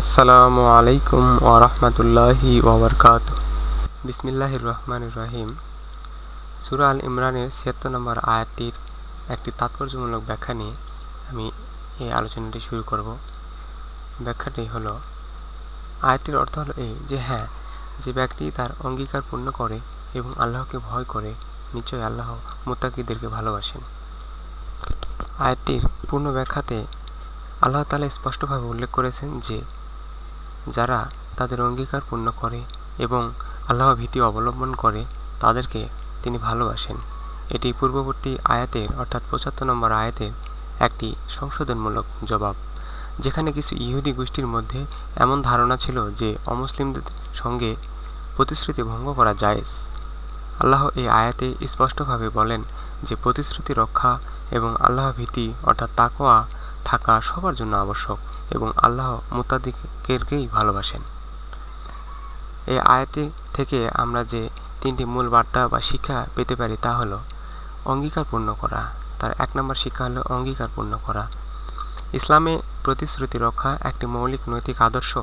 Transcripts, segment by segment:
আসসালামু আলাইকুম ওরহমতুল্লাহি ওবরকাত বিসমিল্লাহির রহমানির রহিম। সুরা আল ইমরানের ছিয়াত্তর নম্বর আয়াতটির একটি তাৎপর্যমূলক ব্যাখ্যা নিয়ে আমি এই আলোচনাটি শুরু করব। ব্যাখ্যাটি হলো, আয়াতটির অর্থ হলো এই যে হ্যাঁ যে ব্যক্তি তার অঙ্গীকার পূর্ণ করে এবং আল্লাহকে ভয় করে, নিশ্চয়ই আল্লাহ মোত্তাকিদেরকে ভালোবাসেন। আয়াতটির পূর্ণ ব্যাখ্যাতে আল্লাহ তালা স্পষ্টভাবে উল্লেখ করেছেন যে যারা তাদের অঙ্গীকার পূর্ণ করে এবং আল্লাহ ভীতি অবলম্বন করে, তাদেরকে তিনি ভালোবাসেন। এটি পূর্ববর্তী আয়াতের, অর্থাৎ পঁচাত্তর নম্বর আয়াতের একটি সংশোধনমূলক জবাব। যেখানে কিছু ইহুদি গোষ্ঠীর মধ্যে এমন ধারণা ছিল যে অমুসলিমদের সঙ্গে প্রতিশ্রুতি ভঙ্গ করা জায়েজ। আল্লাহ এই আয়াতে স্পষ্টভাবে বলেন যে প্রতিশ্রুতি রক্ষা এবং আল্লাহ ভীতি, অর্থাৎ তাকোয়া থাকা সবার জন্য আবশ্যক। এবং আল্লাহ মুতাদিকেরকেই ভালোবাসেন। এই আয়াতি থেকে আমরা যে তিনটি মূল বার্তা বা শিক্ষা পেতে পারি তা হলো অঙ্গীকার পূর্ণ করা। তার এক নম্বর শিক্ষা হলো অঙ্গীকার পূর্ণ করা। ইসলামে প্রতিশ্রুতি রক্ষা একটি মৌলিক নৈতিক আদর্শ।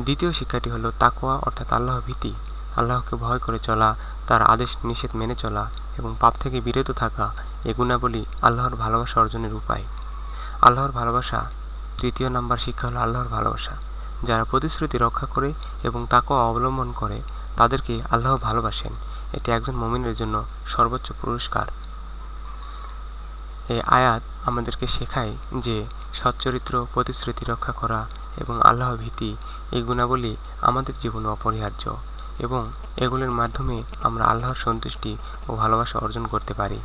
দ্বিতীয় শিক্ষাটি হলো তাকোয়া অর্থাৎ আল্লাহ ভীতি। আল্লাহকে ভয় করে চলা, তার আদেশ নিষেধ মেনে চলা এবং পাপ থেকে বিরত থাকা, এ গুণাবলী আল্লাহর ভালোবাসা অর্জনের উপায়। আল্লাহর ভালোবাসা তৃতীয় নাম্বার শিক্ষা হলো আল্লাহর ভালোবাসা। যারা প্রতিশ্রুতি রক্ষা করে এবং তাকেও অবলম্বন করে, তাদেরকে আল্লাহ ভালোবাসেন। এটি একজন মমিনের জন্য সর্বোচ্চ পুরস্কার। এই আয়াত আমাদেরকে শেখায় যে সচ্চরিত্র, প্রতিশ্রুতি রক্ষা করা এবং আল্লাহ ভীতি, এই গুণাবলী আমাদের জীবনে অপরিহার্য এবং এগুলির মাধ্যমে আমরা আল্লাহর সন্তুষ্টি ও ভালোবাসা অর্জন করতে পারি।